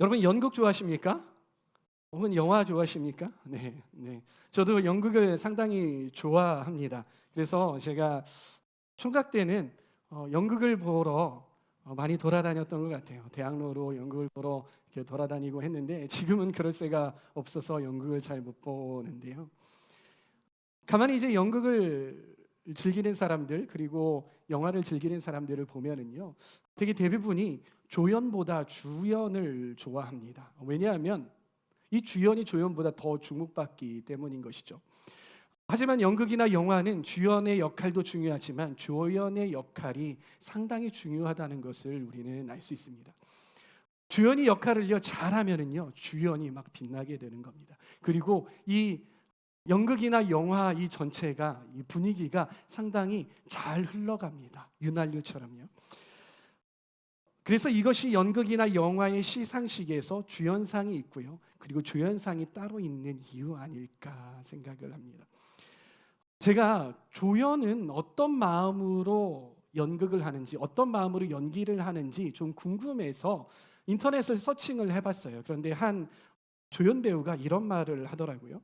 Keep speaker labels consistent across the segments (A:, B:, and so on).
A: 여러분 연극 좋아하십니까? 혹은 영화 좋아하십니까? 네, 네. 저도 연극을 상당히 좋아합니다. 그래서 제가 총각 때는 어, 연극을 보러 어, 많이 돌아다녔던 것 같아요. 대학로로 연극을 보러 이렇게 돌아다니고 했는데 지금은 그럴 새가 없어서 연극을 잘 못 보는데요. 가만히 이제 연극을 즐기는 사람들 그리고 영화를 즐기는 사람들을 보면은요, 되게 대부분이 조연보다 주연을 좋아합니다. 왜냐하면 이 주연이 조연보다 더 주목받기 때문인 것이죠. 하지만 연극이나 영화는 주연의 역할도 중요하지만 조연의 역할이 상당히 중요하다는 것을 우리는 알 수 있습니다. 주연이 역할을요 잘하면은요 주연이 막 빛나게 되는 겁니다. 그리고 이 연극이나 영화 이 전체가 이 분위기가 상당히 잘 흘러갑니다. 윤활유처럼요. 그래서 이것이 연극이나 영화의 시상식에서 주연상이 있고요. 그리고 조연상이 따로 있는 이유 아닐까 생각을 합니다. 제가 조연은 어떤 마음으로 연극을 하는지, 어떤 마음으로 연기를 하는지 좀 궁금해서 인터넷을 서칭을 해봤어요. 그런데 한 조연 배우가 이런 말을 하더라고요.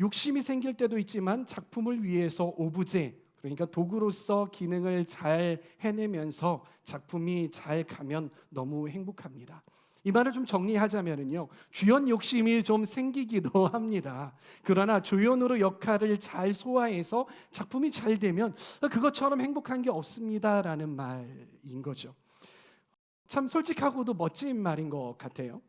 A: 욕심이 생길 때도 있지만 작품을 위해서 오브제, 그러니까 도구로서 기능을 잘 해내면서 작품이 잘 가면 너무 행복합니다. 이 말을 좀 정리하자면은요. 주연 욕심이 좀 생기기도 합니다. 그러나 조연으로 역할을 잘 소화해서 작품이 잘 되면 그것처럼 행복한 게 없습니다라는 말인 거죠. 참 솔직하고도 멋진 말인 것 같아요.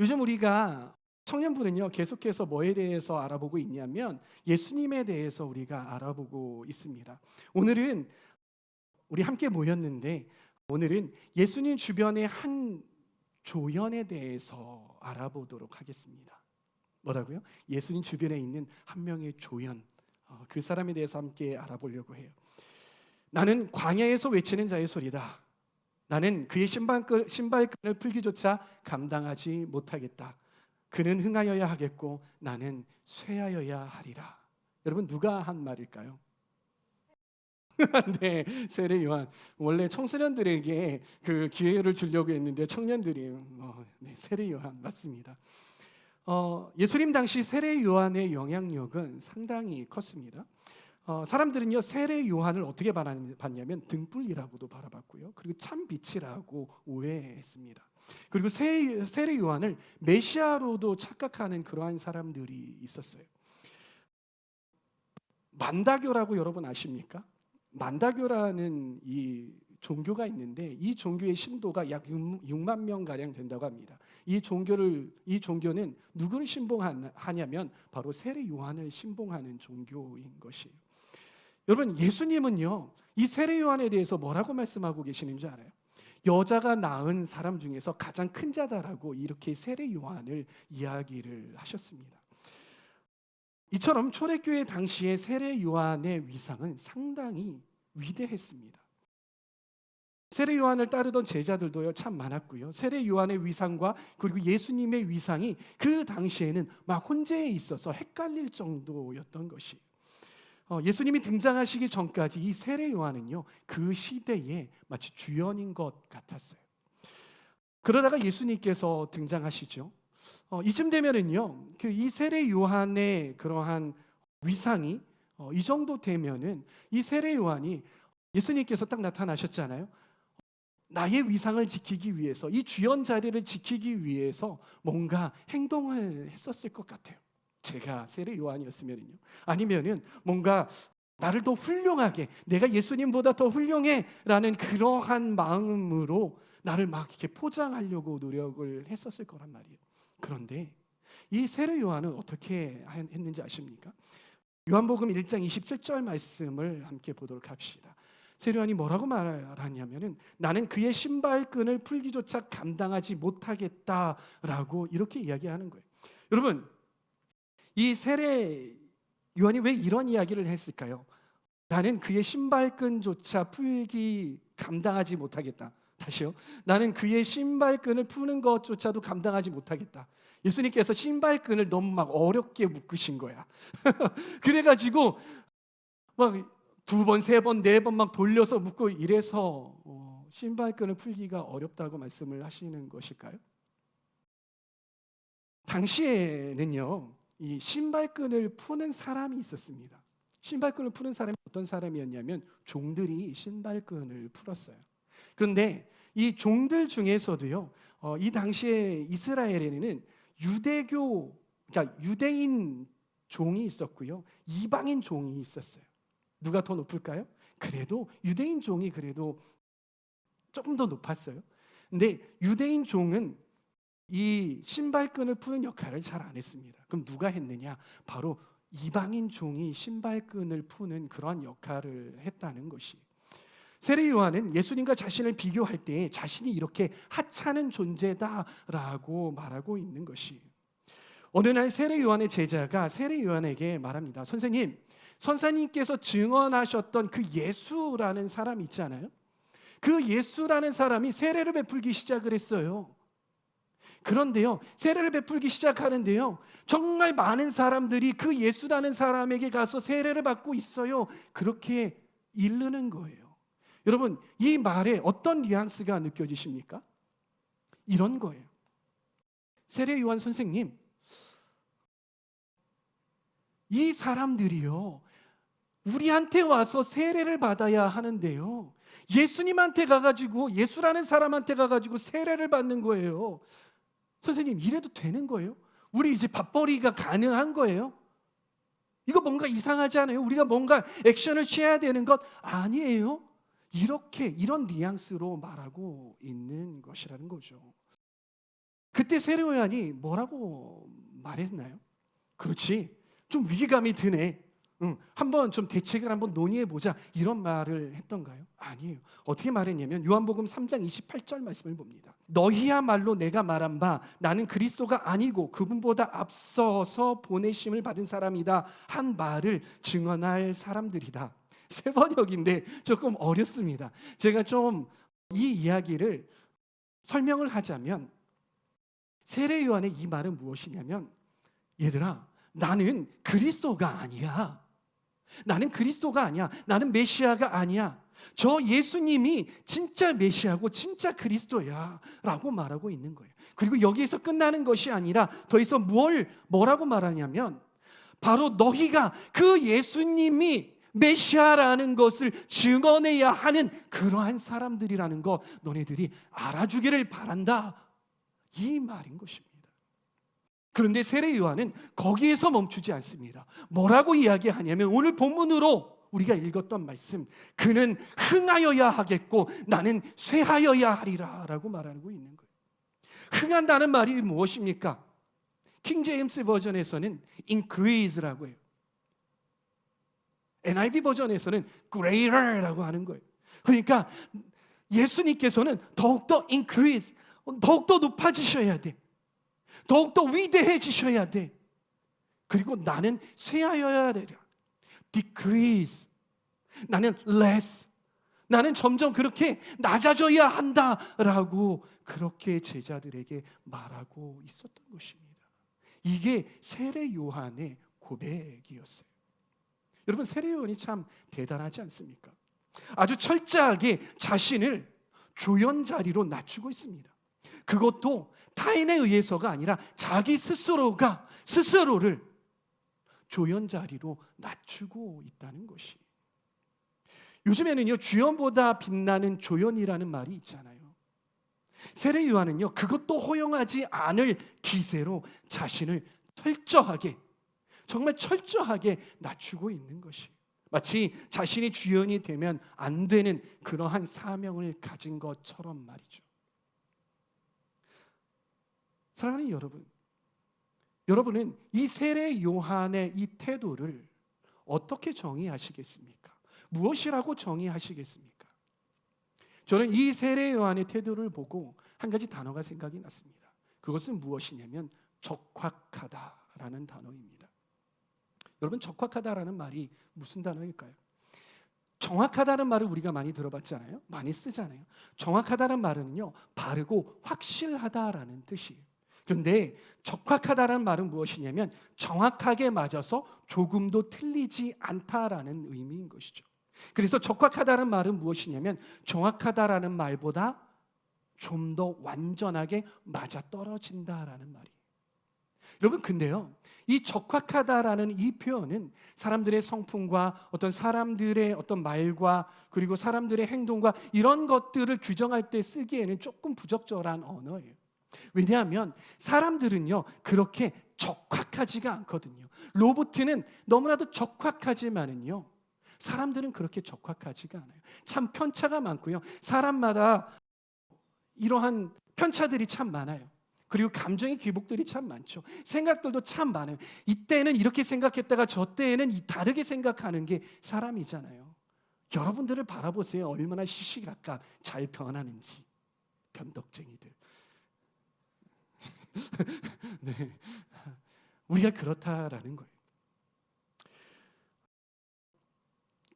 A: 요즘 우리가 청년부는요 계속해서 뭐에 대해서 알아보고 있냐면 예수님에 대해서 우리가 알아보고 있습니다. 오늘은 우리 함께 모였는데 오늘은 예수님 주변의 한 조연에 대해서 알아보도록 하겠습니다. 뭐라고요? 예수님 주변에 있는 한 명의 조연 어, 그 사람에 대해서 함께 알아보려고 해요. 나는 광야에서 외치는 자의 소리다. 나는 그의 신발끈, 신발끈을 풀기조차 감당하지 못하겠다. 그는 흥하여야 하겠고 나는 쇠하여야 하리라. 여러분 누가 한 말일까요? 네, 세례 요한. 원래 청소년들에게 그 기회를 주려고 했는데 청년들이 어, 네, 세례 요한 맞습니다. 어, 예수님 당시 세례 요한의 영향력은 상당히 컸습니다. 어, 사람들은요 세례 요한을 어떻게 봤냐면 등불이라고도 바라봤고요, 그리고 참 빛이라고 오해했습니다. 그리고 세, 세례 요한을 메시아로도 착각하는 그러한 사람들이 있었어요. 만다교라고 여러분 아십니까? 만다교라는 이 종교가 있는데 이 종교의 신도가 약 6 만 명 가량 된다고 합니다. 이 종교를 이 종교는 누구를 신봉하냐면 바로 세례 요한을 신봉하는 종교인 것이에요. 여러분 예수님은요 이 세례 요한에 대해서 뭐라고 말씀하고 계시는 줄 알아요? 여자가 낳은 사람 중에서 가장 큰 자다라고 이렇게 세례 요한을 이야기를 하셨습니다. 이처럼 초대교회 당시의 세례 요한의 위상은 상당히 위대했습니다. 세례 요한을 따르던 제자들도요 참 많았고요. 세례 요한의 위상과 그리고 예수님의 위상이 그 당시에는 막 혼재해 있어서 헷갈릴 정도였던 것이. 어, 예수님이 등장하시기 전까지 이 세례 요한은요 그 시대에 마치 주연인 것 같았어요. 그러다가 예수님께서 등장하시죠. 어, 이쯤 되면은요 그 이 세례 요한의 그러한 위상이 어, 이 정도 되면은 이 세례 요한이 예수님께서 딱 나타나셨잖아요. 나의 위상을 지키기 위해서 이 주연 자리를 지키기 위해서 뭔가 행동을 했었을 것 같아요. 제가 세례 요한이었으면요. 아니면은 뭔가 나를 더 훌륭하게 내가 예수님보다 더 훌륭해라는 그러한 마음으로 나를 막 이렇게 포장하려고 노력을 했었을 거란 말이에요. 그런데 이 세례 요한은 어떻게 했는지 아십니까? 요한복음 1장 27절 말씀을 함께 보도록 합시다. 세례 요한이 뭐라고 말하냐면은 나는 그의 신발끈을 풀기조차 감당하지 못하겠다라고 이렇게 이야기하는 거예요. 여러분 이 세례 요한이 왜 이런 이야기를 했을까요? 나는 그의 신발끈조차 풀기 감당하지 못하겠다. 다시요. 나는 그의 신발끈을 푸는 것조차도 감당하지 못하겠다. 예수님께서 신발끈을 너무 막 어렵게 묶으신 거야. 그래가지고 막 두 번, 세 번, 네 번 막 돌려서 묶고 이래서 어, 신발끈을 풀기가 어렵다고 말씀을 하시는 것일까요? 당시에는요, 이 신발끈을 푸는 사람이 있었습니다. 신발끈을 푸는 사람이 어떤 사람이었냐면 종들이 신발끈을 풀었어요. 그런데 이 종들 중에서도요, 어, 이 당시에 이스라엘에는 유대교, 그러니까 유대인 종이 있었고요, 이방인 종이 있었어요. 누가 더 높을까요? 그래도 유대인 종이 그래도 조금 더 높았어요. 근데 유대인 종은 이 신발끈을 푸는 역할을 잘 안 했습니다. 그럼 누가 했느냐? 바로 이방인 종이 신발끈을 푸는 그런 역할을 했다는 것이. 세례 요한은 예수님과 자신을 비교할 때 자신이 이렇게 하찮은 존재다라고 말하고 있는 것이. 어느 날 세례 요한의 제자가 세례 요한에게 말합니다. 선생님, 선사님께서 증언하셨던 그 예수라는 사람 있잖아요. 그 예수라는 사람이 세례를 베풀기 시작을 했어요. 그런데요, 세례를 베풀기 시작하는데요, 정말 많은 사람들이 그 예수라는 사람에게 가서 세례를 받고 있어요. 그렇게 이르는 거예요. 여러분, 이 말에 어떤 뉘앙스가 느껴지십니까? 이런 거예요. 세례 요한 선생님, 이 사람들이요, 우리한테 와서 세례를 받아야 하는데요. 예수님한테 가가지고 예수라는 사람한테 가가지고 세례를 받는 거예요. 선생님 이래도 되는 거예요? 우리 이제 밥벌이가 가능한 거예요? 이거 뭔가 이상하지 않아요? 우리가 뭔가 액션을 취해야 되는 것 아니에요? 이렇게 이런 뉘앙스로 말하고 있는 것이라는 거죠. 그때 세례요한이 뭐라고 말했나요? 그렇지. 좀 위기감이 드네. 응, 한번 좀 대책을 한번 논의해 보자 이런 말을 했던가요? 아니에요. 어떻게 말했냐면 요한복음 3장 28절 말씀을 봅니다. 너희야말로 내가 말한 바 나는 그리스도가 아니고 그분보다 앞서서 보내심을 받은 사람이다 한 말을 증언할 사람들이다. 세 번역인데 조금 어렵습니다. 제가 좀 이 이야기를 설명을 하자면 세례 요한의 이 말은 무엇이냐면 얘들아 나는 그리스도가 아니야. 나는 그리스도가 아니야. 나는 메시아가 아니야. 저 예수님이 진짜 메시아고 진짜 그리스도야. 라고 말하고 있는 거예요. 그리고 여기에서 끝나는 것이 아니라 더 이상 뭘, 뭐라고 말하냐면 바로 너희가 그 예수님이 메시아라는 것을 증언해야 하는 그러한 사람들이라는 것 너네들이 알아주기를 바란다. 이 말인 것입니다. 그런데 세례 요한은 거기에서 멈추지 않습니다. 뭐라고 이야기하냐면 오늘 본문으로 우리가 읽었던 말씀 그는 흥하여야 하겠고 나는 쇠하여야 하리라라고 말하고 있는 거예요. 흥한다는 말이 무엇입니까? 킹 제임스 버전에서는 increase라고 해요. NIV 버전에서는 greater라고 하는 거예요. 그러니까 예수님께서는 더욱더 increase, 더욱더 높아지셔야 돼. 더욱더 위대해지셔야 돼. 그리고 나는 쇠하여야 되라. decrease. 나는 less. 나는 점점 그렇게 낮아져야 한다라고 그렇게 제자들에게 말하고 있었던 것입니다. 이게 세례 요한의 고백이었어요. 여러분 세례 요한이 참 대단하지 않습니까? 아주 철저하게 자신을 조연 자리로 낮추고 있습니다. 그것도 타인에 의해서가 아니라 자기 스스로가 스스로를 조연 자리로 낮추고 있다는 것이. 요즘에는요 주연보다 빛나는 조연이라는 말이 있잖아요. 세례 요한은요 그것도 허용하지 않을 기세로 자신을 철저하게 정말 철저하게 낮추고 있는 것이. 마치 자신이 주연이 되면 안 되는 그러한 사명을 가진 것처럼 말이죠. 사랑하는 여러분, 여러분은 이 세례 요한의 이 태도를 어떻게 정의하시겠습니까? 무엇이라고 정의하시겠습니까? 저는 이 세례 요한의 태도를 보고 한 가지 단어가 생각이 났습니다. 그것은 무엇이냐면 적확하다라는 단어입니다. 여러분 적확하다라는 말이 무슨 단어일까요? 정확하다는 말을 우리가 많이 들어봤잖아요. 많이 쓰잖아요. 정확하다는 말은요, 바르고 확실하다라는 뜻이에요. 그런데 적확하다는 말은 무엇이냐면 정확하게 맞아서 조금도 틀리지 않다라는 의미인 것이죠. 그래서 적확하다는 말은 무엇이냐면 정확하다라는 말보다 좀 더 완전하게 맞아 떨어진다라는 말이. 여러분 근데요. 이 적확하다라는 이 표현은 사람들의 성품과 어떤 사람들의 어떤 말과 그리고 사람들의 행동과 이런 것들을 규정할 때 쓰기에는 조금 부적절한 언어예요. 왜냐하면 사람들은요 그렇게 적확하지가 않거든요. 로봇은 너무나도 적확하지만은요 사람들은 그렇게 적확하지가 않아요. 참 편차가 많고요. 사람마다 이러한 편차들이 참 많아요. 그리고 감정의 기복들이 참 많죠. 생각들도 참 많아요. 이때는 이렇게 생각했다가 저 때에는 이 다르게 생각하는 게 사람이잖아요. 여러분들을 바라보세요. 얼마나 시시각각 잘 변하는지. 변덕쟁이들. 네. 우리가 그렇다라는 거예요.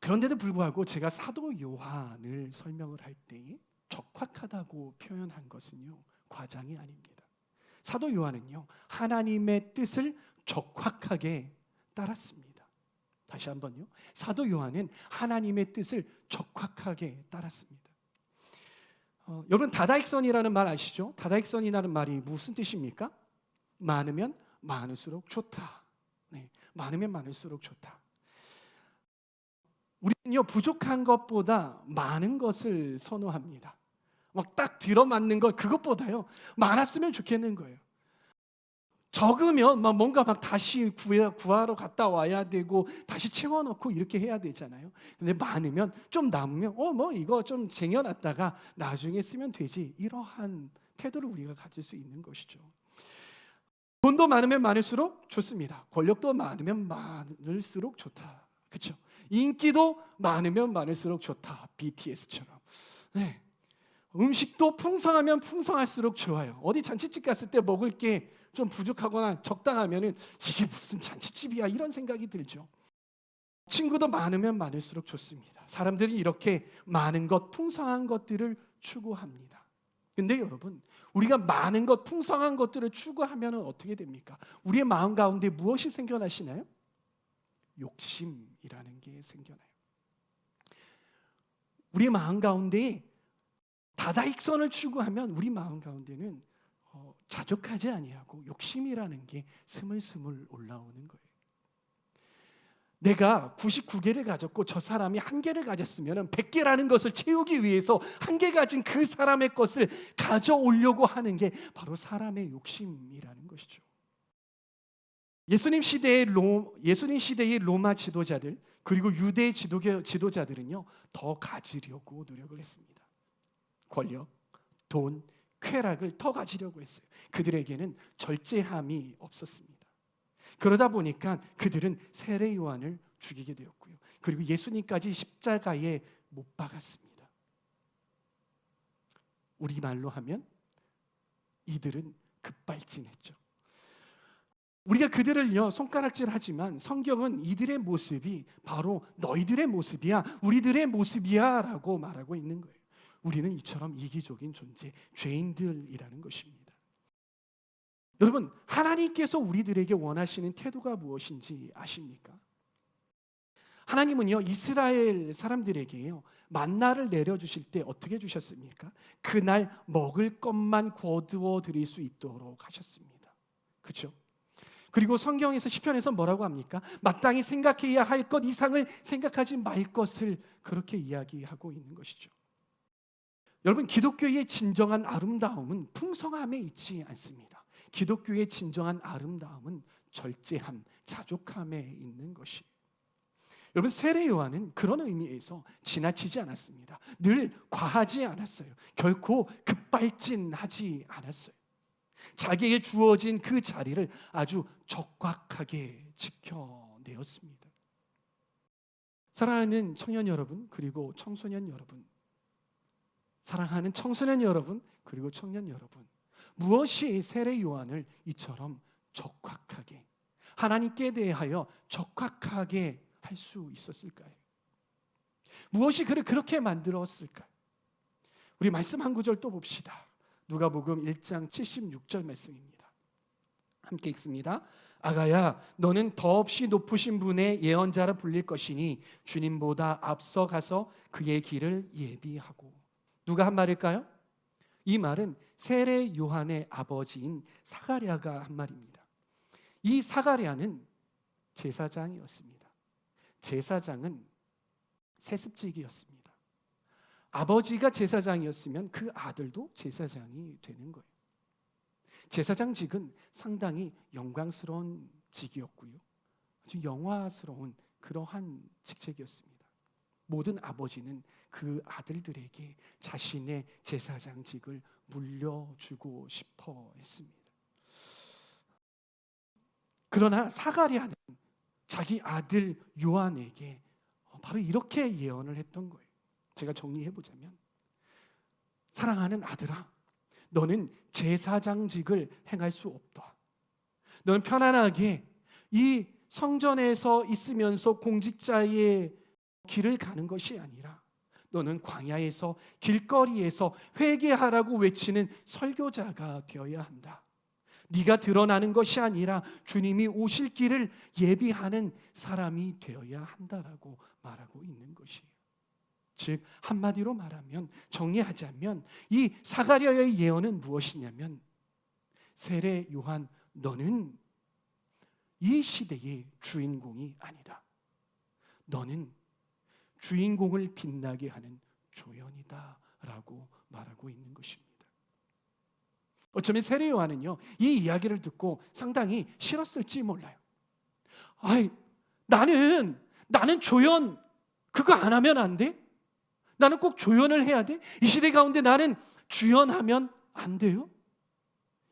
A: 그런데도 불구하고 제가 사도 요한을 설명을 할 때 적확하다고 표현한 것은요 과장이 아닙니다. 사도 요한은요 하나님의 뜻을 적확하게 따랐습니다. 다시 한번요 사도 요한은 하나님의 뜻을 적확하게 따랐습니다. 어, 여러분 다다익선이라는 말 아시죠? 다다익선이라는 말이 무슨 뜻입니까? 많으면 많을수록 좋다. 네, 많으면 많을수록 좋다. 우리는요 부족한 것보다 많은 것을 선호합니다. 막 딱 들어맞는 것 그것보다요 많았으면 좋겠는 거예요. 적으면 막 뭔가 막 다시 구해, 구하러 갔다 와야 되고 다시 채워넣고 이렇게 해야 되잖아요. 근데 많으면 좀 남으면 어 뭐 이거 좀 쟁여놨다가 나중에 쓰면 되지 이러한 태도를 우리가 가질 수 있는 것이죠. 돈도 많으면 많을수록 좋습니다. 권력도 많으면 많을수록 좋다. 그렇죠? 인기도 많으면 많을수록 좋다. BTS처럼. 네. 음식도 풍성하면 풍성할수록 좋아요. 어디 잔치집 갔을 때 먹을 게 좀 부족하거나 적당하면은 이게 무슨 잔치집이야 이런 생각이 들죠. 친구도 많으면 많을수록 좋습니다. 사람들이 이렇게 많은 것, 풍성한 것들을 추구합니다. 근데 여러분, 우리가 많은 것, 풍성한 것들을 추구하면 어떻게 됩니까? 우리의 마음 가운데 무엇이 생겨나시나요? 욕심이라는 게 생겨나요. 우리 마음 가운데 다다익선을 추구하면 우리 마음 가운데는 어, 자족하지 아니하고 욕심이라는 게 스물스물 올라오는 거예요. 내가 99개를 가졌고 저 사람이 한 개를 가졌으면 100개라는 것을 채우기 위해서 한 개 가진 그 사람의 것을 가져오려고 하는 게 바로 사람의 욕심이라는 것이죠. 예수님 시대의 로, 예수님 시대의 로마 지도자들 그리고 유대 지도교, 지도자들은요 더 가지려고 노력을 했습니다. 권력, 돈, 쾌락을 더 가지려고 했어요. 그들에게는 절제함이 없었습니다. 그러다 보니까 그들은 세례 요한을 죽이게 되었고요. 그리고 예수님까지 십자가에 못 박았습니다. 우리 말로 하면 이들은 급발진했죠. 우리가 그들을요 손가락질하지만 성경은 이들의 모습이 바로 너희들의 모습이야, 우리들의 모습이야라고 말하고 있는 거예요. 우리는 이처럼 이기적인 존재, 죄인들이라는 것입니다. 여러분, 하나님께서 우리들에게 원하시는 태도가 무엇인지 아십니까? 하나님은요 이스라엘 사람들에게요 만나를 내려 주실 때 어떻게 주셨습니까? 그날 먹을 것만 거두어 드릴 수 있도록 하셨습니다. 그렇죠? 그리고 성경에서 시편에서 뭐라고 합니까? 마땅히 생각해야 할 것 이상을 생각하지 말 것을 그렇게 이야기하고 있는 것이죠. 여러분 기독교의 진정한 아름다움은 풍성함에 있지 않습니다. 기독교의 진정한 아름다움은 절제함, 자족함에 있는 것이. 여러분 세례 요한은 그런 의미에서 지나치지 않았습니다. 늘 과하지 않았어요. 결코 급발진하지 않았어요. 자기에게 주어진 그 자리를 아주 적확하게 지켜내었습니다. 사랑하는 청년 여러분, 그리고 청소년 여러분, 사랑하는 청소년 여러분, 그리고 청년 여러분, 무엇이 세례 요한을 이처럼 적확하게 하나님께 대하여 적확하게 할 수 있었을까요? 무엇이 그를 그렇게 만들었을까요? 우리 말씀 한 구절 또 봅시다. 누가복음 1장 76절 말씀입니다. 함께 읽습니다. 아가야 너는 더없이 높으신 분의 예언자라 불릴 것이니 주님보다 앞서 가서 그의 길을 예비하고 누가 한 말일까요? 이 말은 세례 요한의 아버지인 사가랴가 한 말입니다. 이 사가랴는 제사장이었습니다. 제사장은 세습직이었습니다. 아버지가 제사장이었으면 그 아들도 제사장이 되는 거예요. 제사장직은 상당히 영광스러운 직이었고요. 아주 영화스러운 그러한 직책이었습니다. 모든 아버지는 그 아들들에게 자신의 제사장직을 물려주고 싶어 했습니다. 그러나 사가랴는 자기 아들 요한에게 바로 이렇게 예언을 했던 거예요. 제가 정리해 보자면 사랑하는 아들아 너는 제사장직을 행할 수 없다. 너는 편안하게 이 성전에서 있으면서 공직자의 길을 가는 것이 아니라 너는 광야에서 길거리에서 회개하라고 외치는 설교자가 되어야 한다. 네가 드러나는 것이 아니라 주님이 오실 길을 예비하는 사람이 되어야 한다라고 말하고 있는 것이에요. 즉 한마디로 말하면 정리하자면 이 사가랴의 예언은 무엇이냐면 세례 요한 너는 이 시대의 주인공이 아니다. 너는 주인공을 빛나게 하는 조연이다라고 말하고 있는 것입니다. 어쩌면 세례 요한은요 이 이야기를 듣고 상당히 싫었을지 몰라요. 아이 나는 나는 조연 그거 안 하면 안 돼? 나는 꼭 조연을 해야 돼? 이 시대 가운데 나는 주연하면 안 돼요?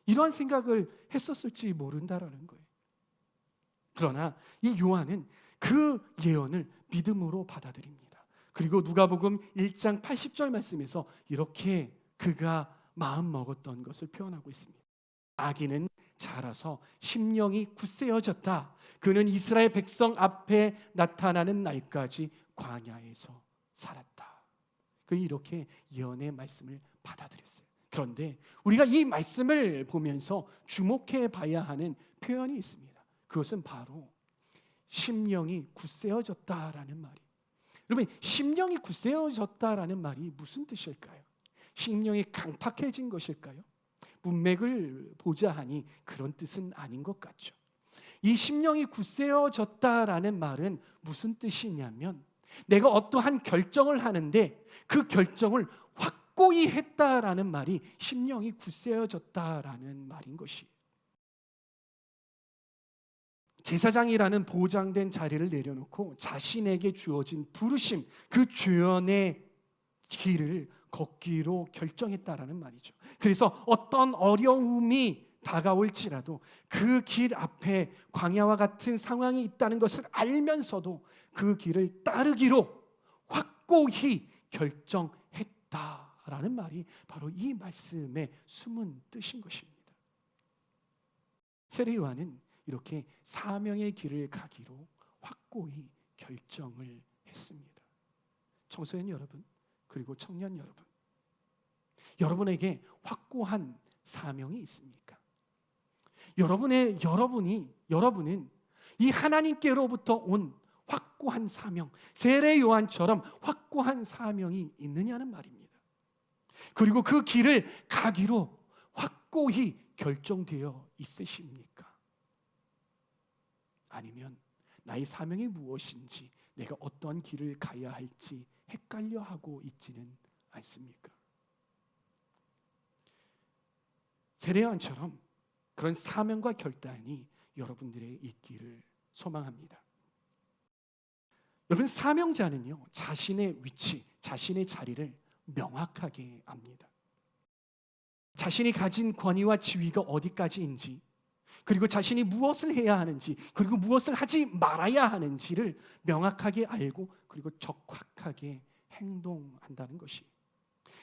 A: 이러한 생각을 했었을지 모른다라는 거예요. 그러나 이 요한은 그 예언을 믿음으로 받아들입니다. 그리고 누가복음 1장 80절 말씀에서 이렇게 그가 마음 먹었던 것을 표현하고 있습니다. 아기는 자라서 심령이 굳세어졌다. 그는 이스라엘 백성 앞에 나타나는 날까지 광야에서 살았다. 그 이렇게 예언의 말씀을 받아들였어요. 그런데 우리가 이 말씀을 보면서 주목해 봐야 하는 표현이 있습니다. 그것은 바로 심령이 굳세어졌다라는 말이. 여러분, 심령이 굳세어졌다라는 말이 무슨 뜻일까요? 심령이 강팍해진 것일까요? 문맥을 보자 하니 그런 뜻은 아닌 것 같죠. 이 심령이 굳세어졌다라는 말은 무슨 뜻이냐면 내가 어떠한 결정을 하는데 그 결정을 확고히 했다라는 말이 심령이 굳세어졌다라는 말인 것이. 제사장이라는 보장된 자리를 내려놓고 자신에게 주어진 부르심, 그 주연의 길을 걷기로 결정했다라는 말이죠. 그래서 어떤 어려움이 다가올지라도 그 길 앞에 광야와 같은 상황이 있다는 것을 알면서도 그 길을 따르기로 확고히 결정했다라는 말이 바로 이 말씀의 숨은 뜻인 것입니다. 세례 요한은 이렇게 사명의 길을 가기로 확고히 결정을 했습니다. 청소년 여러분, 그리고 청년 여러분, 여러분에게 확고한 사명이 있습니까? 여러분의 여러분이 여러분은 이 하나님께로부터 온 확고한 사명, 세례 요한처럼 확고한 사명이 있느냐는 말입니다. 그리고 그 길을 가기로 확고히 결정되어 있으십니까? 아니면 나의 사명이 무엇인지 내가 어떠한 길을 가야 할지 헷갈려 하고 있지는 않습니까? 세례요한처럼 그런 사명과 결단이 여러분들의 있기를 소망합니다. 여러분 사명자는요 자신의 위치, 자신의 자리를 명확하게 압니다. 자신이 가진 권위와 지위가 어디까지인지, 그리고 자신이 무엇을 해야 하는지, 그리고 무엇을 하지 말아야 하는지를 명확하게 알고 그리고 적확하게 행동한다는 것이.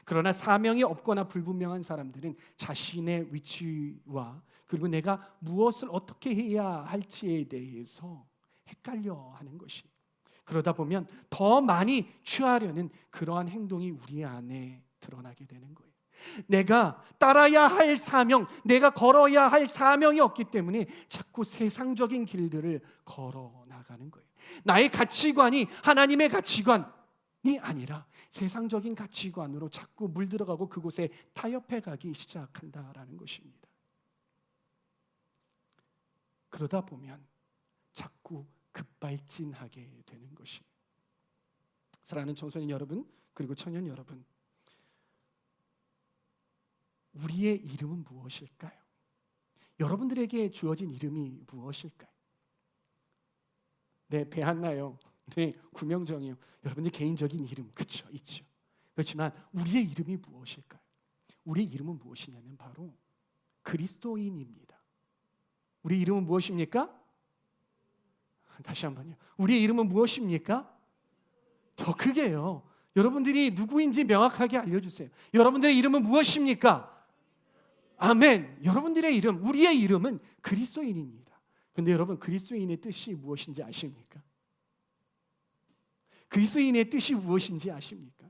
A: 그러나 사명이 없거나 불분명한 사람들은 자신의 위치와 그리고 내가 무엇을 어떻게 해야 할지에 대해서 헷갈려 하는 것이. 그러다 보면 더 많이 취하려는 그러한 행동이 우리 안에 드러나게 되는 거예요. 내가 따라야 할 사명, 내가 걸어야 할 사명이 없기 때문에 자꾸 세상적인 길들을 걸어 나가는 거예요. 나의 가치관이 하나님의 가치관이 아니라 세상적인 가치관으로 자꾸 물들어가고 그곳에 타협해 가기 시작한다라는 것입니다. 그러다 보면 자꾸 급발진하게 되는 것이. 사랑하는 청소년 여러분 그리고 청년 여러분, 우리의 이름은 무엇일까요? 여러분들에게 주어진 이름이 무엇일까요? 네, 배한나요. 네, 구명정이요. 여러분들 개인적인 이름 그렇죠, 있죠. 그렇지만 우리의 이름이 무엇일까요? 우리의 이름은 무엇이냐면 바로 그리스도인입니다. 우리 이름은 무엇입니까? 다시 한번요. 우리의 이름은 무엇입니까? 더 크게요. 여러분들이 누구인지 명확하게 알려주세요. 여러분들의 이름은 무엇입니까? 아멘. 여러분들의 이름, 우리의 이름은 그리스도인입니다. 근데 여러분 그리스도인의 뜻이 무엇인지 아십니까? 그리스도인의 뜻이 무엇인지 아십니까?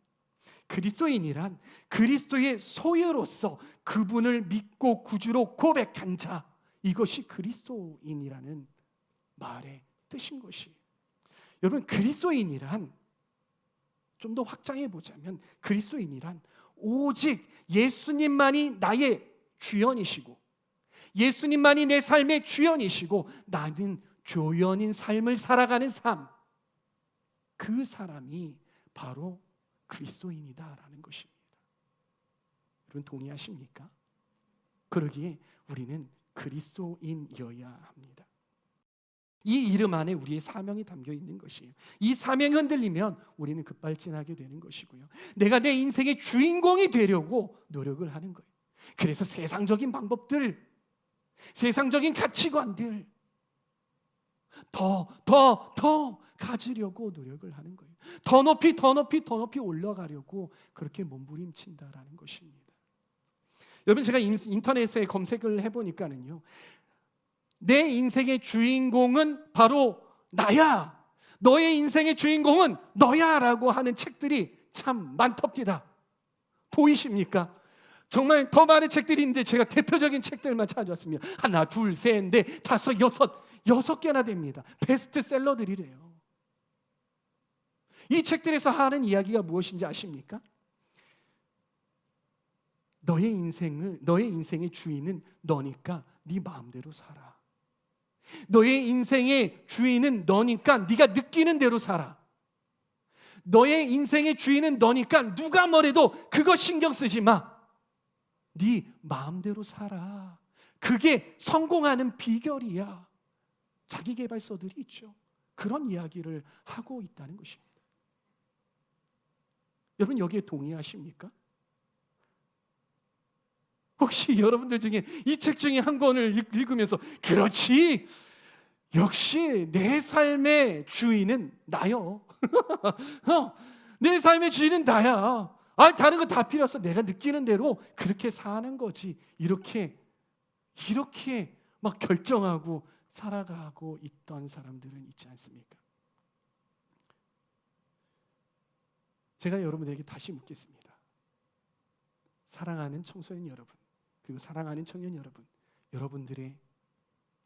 A: 그리스도인이란 그리스도의 소유로서 그분을 믿고 구주로 고백한 자 이것이 그리스도인이라는 말의 뜻인 것이. 여러분 그리스도인이란 좀 더 확장해 보자면 그리스도인이란 오직 예수님만이 나의 주연이시고 예수님만이 내 삶의 주연이시고 나는 조연인 삶을 살아가는 삶. 그 사람이 바로 그리스도인이다라는 것입니다. 여러분 동의하십니까? 그러기에 우리는 그리스도인이어야 합니다. 이 이름 안에 우리의 사명이 담겨 있는 것이에요. 이 사명이 흔들리면 우리는 급발진하게 되는 것이고요. 내가 내 인생의 주인공이 되려고 노력을 하는 거예요. 그래서 세상적인 방법들, 세상적인 가치관들 더, 더, 더 가지려고 노력을 하는 거예요. 더 높이, 더 높이, 더 높이 올라가려고 그렇게 몸부림친다라는 것입니다. 여러분 제가 인터넷에 검색을 해보니까는요, 내 인생의 주인공은 바로 나야. 너의 인생의 주인공은 너야라고 하는 책들이 참 많답니다. 보이십니까? 정말 더 많은 책들이 있는데 제가 대표적인 책들만 찾아왔습니다. 하나, 둘, 셋, 넷, 다섯, 여섯, 여섯 개나 됩니다. 베스트셀러들이래요. 이 책들에서 하는 이야기가 무엇인지 아십니까? 너의 인생을 너의 인생의 주인은 너니까 네 마음대로 살아. 너의 인생의 주인은 너니까 네가 느끼는 대로 살아. 너의 인생의 주인은 너니까 누가 뭐래도 그거 신경 쓰지 마. 네 마음대로 살아. 그게 성공하는 비결이야. 자기 개발서들이 있죠. 그런 이야기를 하고 있다는 것입니다. 여러분 여기에 동의하십니까? 혹시 여러분들 중에 이 책 중에 한 권을 읽으면서 그렇지 역시 내 삶의 주인은 나요. 어, 내 삶의 주인은 나야. 아 다른 거 다 필요 없어. 내가 느끼는 대로 그렇게 사는 거지. 이렇게 이렇게 막 결정하고 살아가고 있던 사람들은 있지 않습니까? 제가 여러분들에게 다시 묻겠습니다. 사랑하는 청소년 여러분, 그리고 사랑하는 청년 여러분, 여러분들의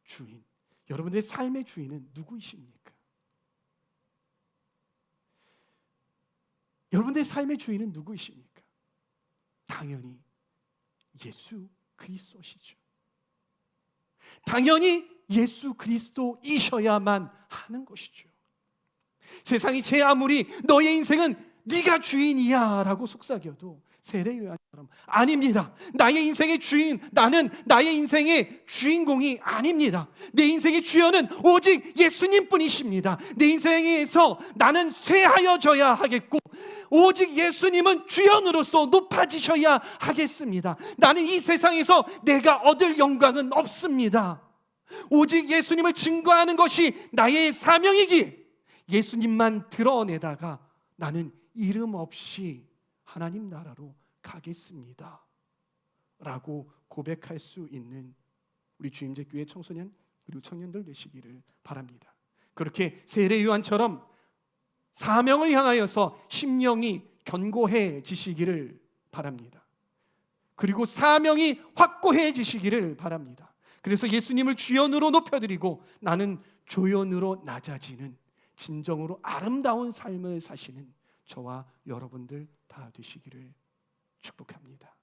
A: 주인, 여러분들의 삶의 주인은 누구이십니까? 여러분들의 삶의 주인은 누구이십니까? 당연히 예수 그리스도시죠. 당연히 예수 그리스도이셔야만 하는 것이죠. 세상이 제 아무리 너의 인생은 네가 주인이야라고 속삭여도 세례 요한 처럼 아닙니다. 나의 인생의 주인 나는 나의 인생의 주인공이 아닙니다. 내 인생의 주연은 오직 예수님 뿐이십니다. 내 인생에서 나는 쇠하여져야 하겠고 오직 예수님은 주연으로서 높아지셔야 하겠습니다. 나는 이 세상에서 내가 얻을 영광은 없습니다. 오직 예수님을 증거하는 것이 나의 사명이기 예수님만 드러내다가 나는 이름 없이 하나님 나라로 가겠습니다. 라고 고백할 수 있는 우리 주임제 교회 청소년 그리고 청년들 되시기를 바랍니다. 그렇게 세례 요한처럼 사명을 향하여서 심령이 견고해지시기를 바랍니다. 그리고 사명이 확고해지시기를 바랍니다. 그래서 예수님을 주연으로 높여드리고 나는 조연으로 낮아지는 진정으로 아름다운 삶을 사시는 저와 여러분들 다 되시기를 축복합니다.